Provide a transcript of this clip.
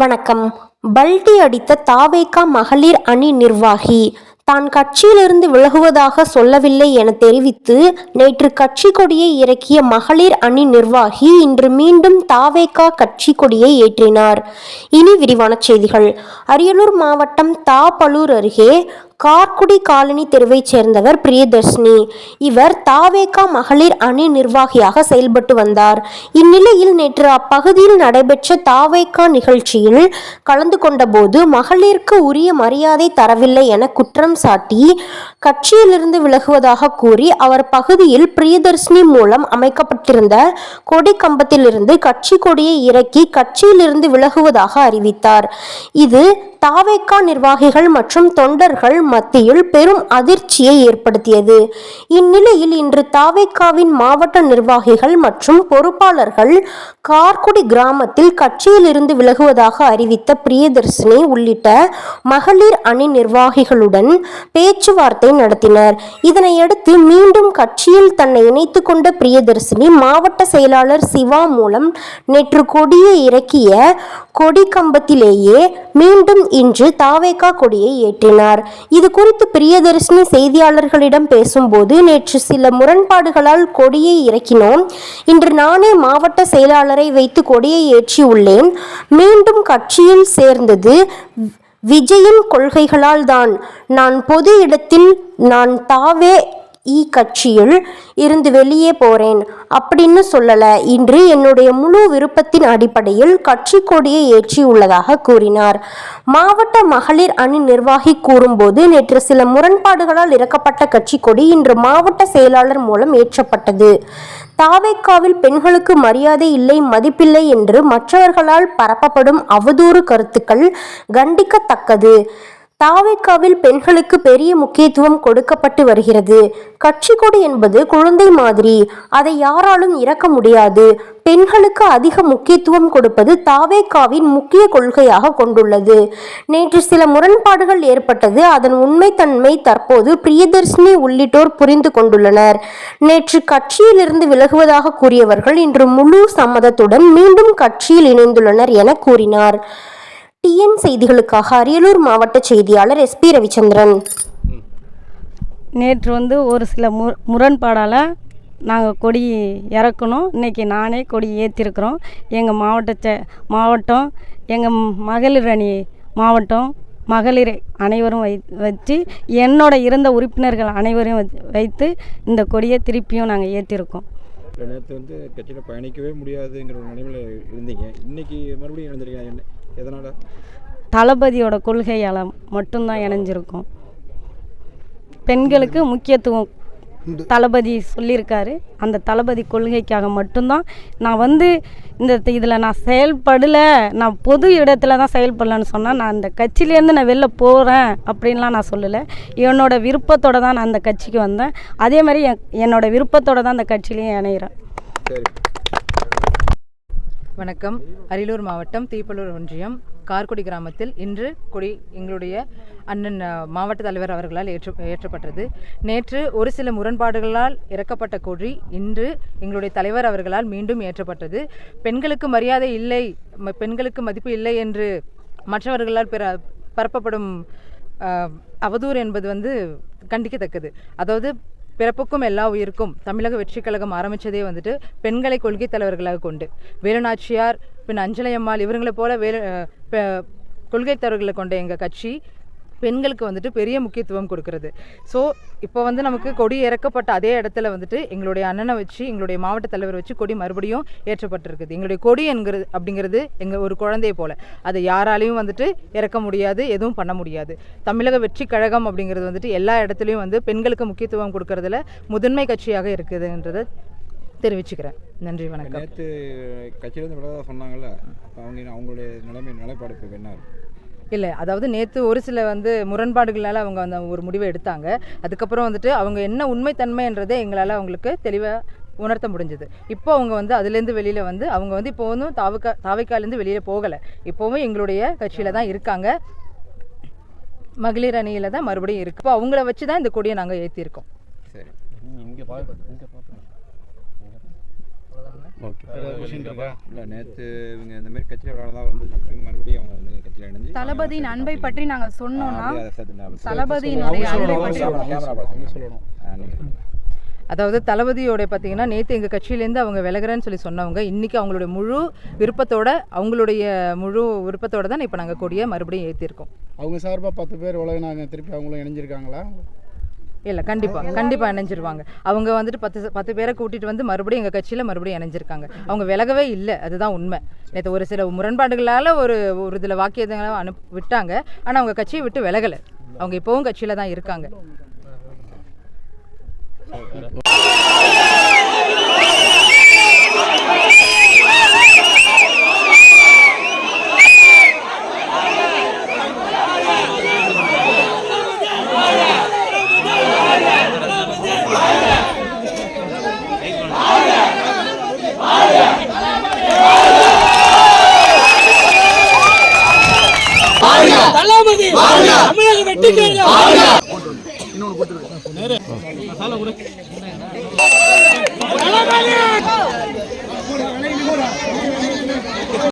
வணக்கம். பல்டி அடித்த தாவேகா மகளிர் அணி நிர்வாகி. தான் கட்சியிலிருந்து விலகுவதாக சொல்லவில்லை என தெரிவித்து நேற்று கட்சி கொடியை இறக்கிய மகளிர் அணி நிர்வாகி இன்று மீண்டும் தாவேகா கட்சி கொடியை ஏற்றினார். இனி விரிவான செய்திகள். அரியலூர் மாவட்டம் தாப்பலூர் அருகே கார்குடி காலனி தெருவைச் சேர்ந்தவர் பிரியதர்ஷினி. இவர் தாவேகா மகளிர் அணி நிர்வாகியாக செயல்பட்டு வந்தார். இந்நிலையில் நேற்று அப்பகுதியில் நடைபெற்ற தாவேகா நிகழ்ச்சியில் கலந்து கொண்டபோது மகளிருக்கு உரிய மரியாதை தரவில்லை என குற்றம் சாட்டி கட்சியிலிருந்து விலகுவதாக கூறி அவர் பகுதியில் பிரியதர்ஷினி மூலம் அமைக்கப்பட்டிருந்த கொடி கம்பத்திலிருந்து கட்சி கொடியை இறக்கி கட்சியிலிருந்து விலகுவதாக அறிவித்தார். இது தாவேக்கா நிர்வாகிகள் மற்றும் தொண்டர்கள் மத்தியில் பெரும் அதிர்ச்சியை ஏற்படுத்தியது. இந்நிலையில் இன்று தாவேக்காவின் மாவட்ட நிர்வாகிகள் மற்றும் பொறுப்பாளர்கள் கார்குடி கிராமத்தில் கட்சியிலிருந்து விலகுவதாக அறிவித்த பிரியதர்ஷினி உள்ளிட்ட மகளிர் அணி நிர்வாகிகளுடன் பேச்சுவார்த்தை நடத்தினர். இதனையடுத்து மீண்டும் கட்சியில் தன்னை இணைத்து கொண்ட பிரியதர்ஷினி மாவட்ட செயலாளர் சிவா மூலம் நேற்று கொடியை இறக்கிய கொடி கம்பத்திலேயே மீண்டும் இன்று தாவேகா கொடியை ஏற்றினார். இது குறித்து பிரியதர்ஷினி செய்தியாளர்களிடம் பேசும்போது நேற்று சில முரண்பாடுகளால் கொடியை இறக்கினோம். இன்று நானே மாவட்ட செயலாளரை வைத்து கொடியை ஏற்றியுள்ளேன் மீண்டும் கட்சியில் சேர்ந்தது விஜயின் கொள்கைகளால் தான். நான் பொது இடத்தில் நான் தாவே இ கட்சியில் இருந்து வெளியே போறேன். அப்படின்னு சொல்லல. இன்று என்னுடைய முழு விருப்பத்தின் அடிப்படையில் கட்சி கொடியை ஏற்றியுள்ளதாக கூறினார். மாவட்ட மகளிர் அணி நிர்வாகி கூறும்போது நேற்று சில முரண்பாடுகளால் இறக்கப்பட்ட கட்சி கொடி இன்று மாவட்ட செயலாளர் மூலம் ஏற்றப்பட்டது. தாவேக்காவில் பெண்களுக்கு மரியாதை இல்லை மதிப்பில்லை என்று மற்றவர்களால் பரப்பப்படும் அவதூறு கருத்துக்கள் கண்டிக்கத்தக்கது. தாவேக்காவில் பெண்களுக்கு பெரிய முக்கியத்துவம் கொடுக்கப்பட்டு வருகிறது. கட்சி கொடி என்பது குழந்தை மாதிரி. அதை யாராலும் இறக்க முடியாது. பெண்களுக்கு அதிக முக்கியத்துவம் கொடுப்பது தாவேக்காவின் முக்கிய கொள்கையாக கொண்டுள்ளது. நேற்று சில முரண்பாடுகள் ஏற்பட்டது. அதன் உண்மைத்தன்மை தற்போது பிரியதர்ஷினி உள்ளிட்டோர் புரிந்து கொண்டுள்ளனர். நேற்று கட்சியிலிருந்து விலகுவதாக கூறியவர்கள் இன்று முழு சம்மதத்துடன் மீண்டும் கட்சியில் இணைந்துள்ளனர் என கூறினார். டிஎன் செய்திகளுக்காக அரியலூர் மாவட்ட செய்தியாளர் எஸ்பி ரவிச்சந்திரன். நேற்று வந்து ஒரு சில மு முரண்பாடால் நாங்கள் கொடி இறக்கணும். இன்றைக்கி நானே கொடி ஏற்றிருக்கிறோம் எங்கள் மாவட்ட மாவட்டம் எங்கள் மகளிர் அணி மாவட்டம் மகளிர் அனைவரும் வை வச்சு என்னோட இருந்த உறுப்பினர்கள் அனைவரையும் வைத்து இந்த கொடியை திருப்பியும் நாங்கள் ஏற்றிருக்கோம் நேற்று வந்து கட்சியில் பயணிக்கவே முடியாதுங்கிற ஒரு நிலைமையில் இருந்தீங்க. இன்னைக்கு மறுபடியும் இணைஞ்சிருக்கீங்க என்ன எதனால்? தளபதியோட கொள்கையால் மட்டும்தான் இணைஞ்சிருக்கோம். பெண்களுக்கு முக்கியத்துவம் தளபதி சொல்லியிருக்காரு. அந்த தளபதி கொள்கைக்காக மட்டும்தான் நான் வந்து இந்த இதில் நான் செயல்படலை. நான் பொது இடத்துல தான் செயல்படலன்னு சொன்னால் நான் அந்த கட்சியிலேருந்து நான் வெளில போகிறேன் அப்படின்லாம் நான் சொல்லலை. என்னோட விருப்பத்தோட தான் நான் அந்த கட்சிக்கு வந்தேன். அதே மாதிரி என் என்னோட விருப்பத்தோட தான் அந்த கட்சியிலையும் இணைகிறேன் சரி. வணக்கம். அரியலூர் மாவட்டம் தீப்பலூர் ஒன்றியம். கார்குடி கிராமத்தில் இன்று கொடி எங்களுடைய அண்ணன் மாவட்ட தலைவர் அவர்களால் ஏற்று ஏற்றப்பட்டது. நேற்று ஒரு சில முரண்பாடுகளால் இறக்கப்பட்ட கொடி இன்று எங்களுடைய தலைவர் அவர்களால் மீண்டும் ஏற்றப்பட்டது. பெண்களுக்கு மரியாதை இல்லை ம- பெண்களுக்கு மதிப்பு இல்லை என்று மற்றவர்களால் பிற பரப்பப்படும் அவதூறு என்பது வந்து கண்டிக்கத்தக்கது. அதாவது பிறப்புக்கும் எல்லா உயிருக்கும் தமிழக வெற்றி கழகம் ஆரம்பித்ததே வந்துட்டு பெண்களை கொள்கை தலைவர்களாக கொண்டு. வேலுநாச்சியார் பின் அஞ்சலையம்மாள் இவங்களை போல வேலு பெ- கொள்கை தலைவர்களை கொண்ட எங்கள் கட்சி பெண்களுக்கு வந்துட்டு பெரிய முக்கியத்துவம் கொடுக்கறது. ஸோ இப்போ வந்து நமக்கு கொடி இறக்கப்பட்ட அதே இடத்துல வந்துட்டு எங்களுடைய அண்ணனை வச்சு எங்களுடைய மாவட்ட தலைவர் வச்சு கொடி மறுபடியும் ஏற்றப்பட்டிருக்குது. எங்களுடைய கொடி என்கிறது அப்படிங்கிறது எங்கள் ஒரு குழந்தையை போல. அதை யாராலையும் வந்துட்டு இறக்க முடியாது எதுவும் பண்ண முடியாது. தமிழக வெற்றி கழகம் அப்படிங்கிறது வந்துட்டு எல்லா இடத்துலையும் வந்து பெண்களுக்கு முக்கியத்துவம் கொடுக்கறதுல முதன்மை கட்சியாக இருக்குதுன்றதை தெரிவிச்சுக்கிறேன். நன்றி வணக்கம். நேற்று கட்சியிலேருந்து விலகதாக சொன்னாங்கல்ல? அவங்க அவங்களுடைய நிலைமை நிலைப்பாடு இப்போ என்ன இல்லை அதாவது நேற்று ஒரு சில வந்து முரண்பாடுகளால் அவங்க அந்த ஒரு முடிவை எடுத்தாங்க. அதுக்கப்புறம் வந்துட்டு அவங்க என்ன உண்மைத்தன்மைன்றதே எங்களால் அவங்களுக்கு தெளிவாக உணர்த்த முடிஞ்சது. இப்போ அவங்க வந்து அதுலேருந்து வெளியில் வந்து அவங்க வந்து இப்போ வந்து தாவுக்கா தாவைக்காலேருந்து வெளியில் போகலை. இப்போவும் எங்களுடைய கட்சியில் தான் இருக்காங்க. மகளிர் அணியில் தான் மறுபடியும் இருக்குது இப்போ அவங்கள வச்சு தான் இந்த கொடியை நாங்கள் ஏற்றிருக்கோம் சரி. அவ்வளோதாங்க ஓகே. வேறு கொஷின் இருக்கா? இல்லை நேற்று இவங்க இந்த மாதிரி கட்சியில் விளையாடலாம் வந்து இவங்க மறுபடியும் அவங்க வந்து கட்சியில் இணைஞ்சு தளபதியின் அன்பை பற்றி நாங்கள் சொன்னோம்னா தளபதியினுடைய அன்பை பற்றி சொல்லணும். அதாவது தளபதியோட பார்த்தீங்கன்னா நேற்று எங்கள் கட்சியிலேருந்து அவங்க விலகுறேன்னு சொல்லி சொன்னவங்க இன்றைக்கி அவங்களுடைய முழு விருப்பத்தோட அவங்களுடைய முழு விருப்பத்தோட தான் இப்போ நாங்கள் கொடியை மறுபடியும் ஏற்றிருக்கோம் அவங்க சார்பாக பத்து பேர் உலகினாங்க திருப்பி அவங்களும் இணைஞ்சிருக்காங்களா? இல்லை கண்டிப்பாக கண்டிப்பாக இணைஞ்சிருவாங்க. அவங்க வந்துட்டு பத்து பத்து பேரை கூட்டிகிட்டு வந்து மறுபடியும் எங்கள் கட்சியில் மறுபடியும் இணைஞ்சிருக்காங்க. அவங்க விலகவே இல்லை. அதுதான் உண்மை. நேற்று ஒரு சில முரண்பாடுகளால் ஒரு ஒரு இதில் வாக்கியங்களை அனுப் விட்டாங்க. ஆனால் அவங்க கட்சியை விட்டு விலகலை. அவங்க இப்போவும் கட்சியில் தான் இருக்காங்க. தளபதி தமிழக வெற்றி இன்னொன்று